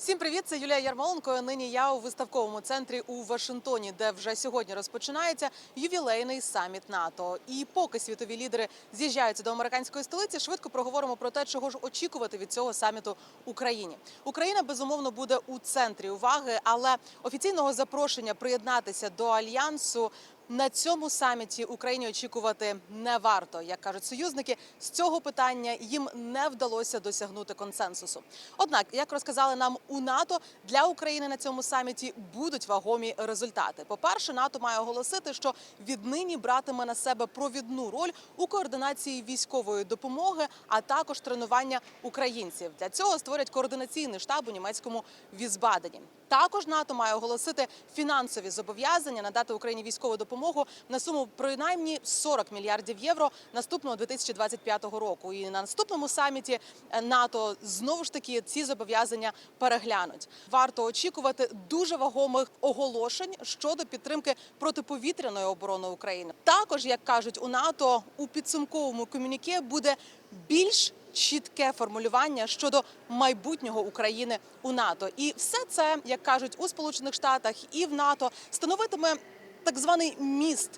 Всім привіт! Це Юлія Ярмоленко. Нині я у виставковому центрі у Вашингтоні, де вже сьогодні розпочинається ювілейний саміт НАТО. І поки світові лідери з'їжджаються до американської столиці, швидко проговоримо про те, чого ж очікувати від цього саміту Україні. Україна безумовно буде у центрі уваги, але офіційного запрошення приєднатися до альянсу. На цьому саміті Україні очікувати не варто, як кажуть союзники. З цього питання їм не вдалося досягнути консенсусу. Однак, як розказали нам у НАТО, для України на цьому саміті будуть вагомі результати. По перше, НАТО має оголосити, що віднині братиме на себе провідну роль у координації військової допомоги, а також тренування українців. Для цього створять координаційний штаб у німецькому Візбадені. Також НАТО має оголосити фінансові зобов'язання надати Україні військову допомогу на суму принаймні 40 мільярдів євро наступного 2025 року. І на наступному саміті е, НАТО знову ж таки ці зобов'язання переглянуть. Варто очікувати дуже вагомих оголошень щодо підтримки протиповітряної оборони України. Також, як кажуть у НАТО, у підсумковому комюніке буде більш чітке формулювання щодо майбутнього України у НАТО, і все це, як кажуть у Сполучених Штатах і в НАТО, становитиме так званий міст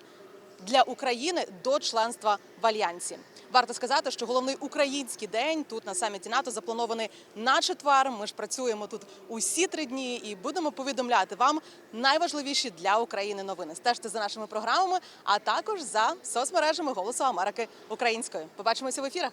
для України до членства в альянсі. Варто сказати, що головний український день тут на саміті НАТО запланований на четвер. Ми ж працюємо тут усі три дні і будемо повідомляти вам найважливіші для України новини. Стежте за нашими програмами, а також за соцмережами Голосу Америки українською. Побачимося в ефірах.